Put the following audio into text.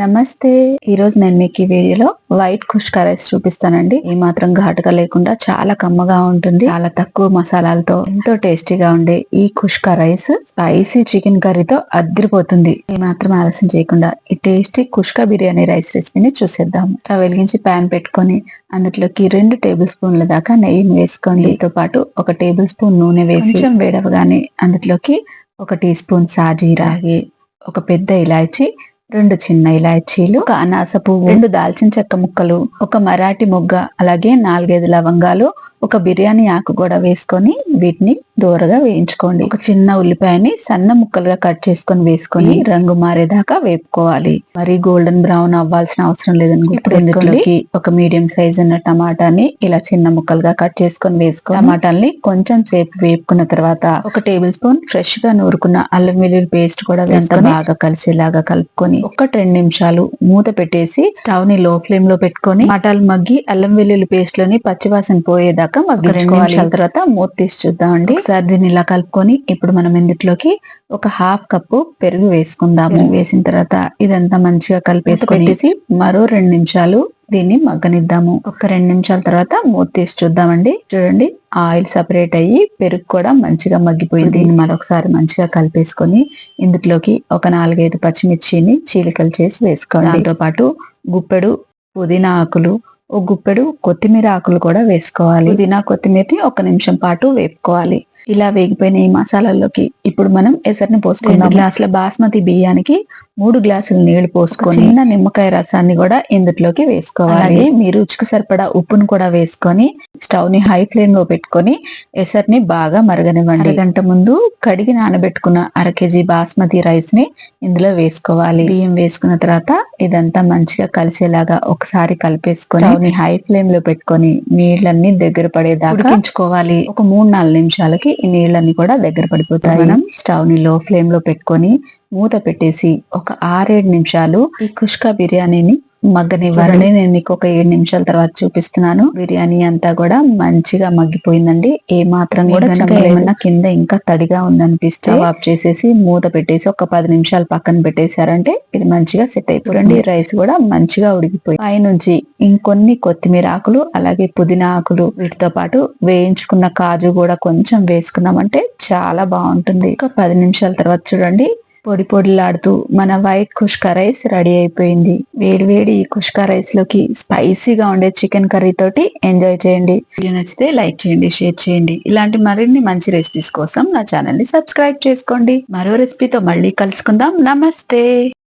నమస్తే. ఈ రోజు నేను మీకు ఈ వీడియోలో వైట్ కుష్కా రైస్ చూపిస్తానండి. ఈ మాత్రం ఘాటుగా లేకుండా చాలా కమ్మగా ఉంటుంది. చాలా తక్కువ మసాలాలతో ఎంతో టేస్టీగా ఉండే ఈ కుష్కా రైస్ స్పైసీ చికెన్ కర్రీతో అద్దరిపోతుంది. ఈ మాత్రం ఆలస్యం చేయకుండా ఈ టేస్టీ కుష్కా బిర్యానీ రైస్ రెసిపీని చూసేద్దాం. స్టవ్ వెలిగించి ప్యాన్ పెట్టుకొని అందులోకి రెండు టేబుల్ స్పూన్ల దాకా నెయ్యిని వేసుకోండి దీంతో పాటు ఒక టేబుల్ స్పూన్ నూనె వేసి కొంచెం వేడవగానే అందులోకి ఒక టీ స్పూన్ సాజీరా ఒక పెద్ద ఇలాచి రెండు చిన్న ఇలాచీలు ఒక అనాస పువ్వు రెండు దాల్చిన చెక్క ముక్కలు ఒక మరాఠీ మొగ్గ అలాగే నాలుగైదు లవంగాలు ఒక బిర్యానీ ఆకు కూడా వేసుకొని వీటిని దూరగా వేయించుకోండి. ఒక చిన్న ఉల్లిపాయని సన్న ముక్కలుగా కట్ చేసుకొని వేసుకొని రంగు మారేదాకా వేపుకోవాలి. మరి గోల్డెన్ బ్రౌన్ అవ్వాల్సిన అవసరం లేదని ఇప్పుడు ఇందులోకి ఒక మీడియం సైజ్ ఉన్న టమాటాని ఇలా చిన్న ముక్కలుగా కట్ చేసుకొని వేసుకో టమాటాల్ని కొంచెం సేపు వేపుకున్న తర్వాత ఒక టేబుల్ స్పూన్ ఫ్రెష్గా నూరుకున్న అల్లం వెల్లుల్లి పేస్ట్ కూడా వేసుకొని బాగా కలిసేలాగా కలుపుకొని ఒక రెండు నిమిషాలు మూత పెట్టేసి స్టవ్ని లో ఫ్లేమ్లో పెట్టుకొని టమాటాలు మగ్గి అల్లం వెల్లుల్లి పేస్ట్లోని పచ్చివాసన పోయేదాకా మగ్గించుకోవాలి తర్వాత మూత తీసి చూద్దామండి ఒకసారి దీన్ని ఇలా కలుపుకొని ఇప్పుడు మనం ఇందులోకి ఒక హాఫ్ కప్పు పెరుగు వేసుకుందాము. వేసిన తర్వాత ఇదంతా మంచిగా కలిపేసుకొని మరో రెండు నిమిషాలు దీన్ని మగ్గనిద్దాము. ఒక రెండు నిమిషాల తర్వాత మూత తీసి చూద్దామండి. చూడండి ఆయిల్ సపరేట్ అయ్యి పెరుగు కూడా మంచిగా మగ్గిపోయింది. దీన్ని మరొకసారి మంచిగా కలిపేసుకొని ఇందులోకి ఒక నాలుగైదు పచ్చిమిర్చిని చీలికలు చేసి వేసుకోవాలి దాంతో పాటు గుప్పెడు పుదీనా ఆకులు ఒక గుప్పెడు కొత్తిమీర ఆకులు కూడా వేసుకోవాలి. పుదీనా కొత్తిమీరని ఒక నిమిషం పాటు వేపుకోవాలి. ఇలా వేగిపోయిన ఈ మసాలాల్లోకి ఇప్పుడు మనం ఎసరిని పోసుకుందాం గ్లాసుల బాస్మతి బియ్యానికి మూడు గ్లాసులు నీళ్ళు పోసుకొని చిన్న నిమ్మకాయ రసాన్ని కూడా ఇందులోకి వేసుకోవాలి. మీ రుచికి సరిపడా ఉప్పును కూడా వేసుకొని స్టవ్ని హై ఫ్లేమ్లో పెట్టుకొని ఎసరిని బాగా మరగనివ్వండి. గంట ముందు కడిగి నానబెట్టుకున్న అర కేజీ బాస్మతి రైస్ని ఇందులో వేసుకోవాలి. బియ్యం వేసుకున్న తర్వాత ఇదంతా మంచిగా కలిసేలాగా ఒకసారి కలిపేసుకొని హై ఫ్లేమ్లో పెట్టుకొని నీళ్ళన్ని దగ్గర పడేదాకా ఉడికించుకోవాలి. ఒక మూడు నాలుగు నిమిషాలకి ఈ నీళ్ళన్ని కూడా దగ్గర పడిపోతాయి. మనం స్టవ్ని లో ఫ్లేమ్లో పెట్టుకొని మూత పెట్టేసి ఒక ఆరేడు నిమిషాలు ఈ కుష్కా బిర్యానీని మగ్గనివ్వాలని నేను మీకు ఒక ఏడు నిమిషాల తర్వాత చూపిస్తున్నాను. బిర్యానీ అంతా కూడా మంచిగా మగ్గిపోయిందండి. ఏ మాత్రం కూడా ఏమన్నా కింద ఇంకా తడిగా ఉందనిపిస్తే ఆఫ్ చేసేసి మూత పెట్టేసి ఒక పది నిమిషాలు పక్కన పెట్టేశారంటే ఇది మంచిగా సెట్ అయిపోయింది. రైస్ కూడా మంచిగా ఉడికిపోయి పైనుంచి ఇంకొన్ని కొత్తిమీర ఆకులు అలాగే పుదీనా ఆకులు వీటితో పాటు వేయించుకున్న కాజు కూడా కొంచెం వేసుకున్నామంటే చాలా బాగుంటుంది. ఒక పది నిమిషాల తర్వాత చూడండి. పొడి పొడిలాడుతూ మన వైట్ కుష్కా రైస్ రెడీ అయిపోయింది. వేడి వేడి ఈ కుష్కా రైస్లోకి స్పైసీగా ఉండే చికెన్ కర్రీ తోటి ఎంజాయ్ చేయండి. వీడియో నచ్చితే లైక్ చేయండి షేర్ చేయండి. ఇలాంటి మరిన్ని మంచి రెసిపీస్ కోసం నా ఛానల్ని సబ్స్క్రైబ్ చేసుకోండి. మరో రెసిపీతో మళ్ళీ కలుసుకుందాం. నమస్తే!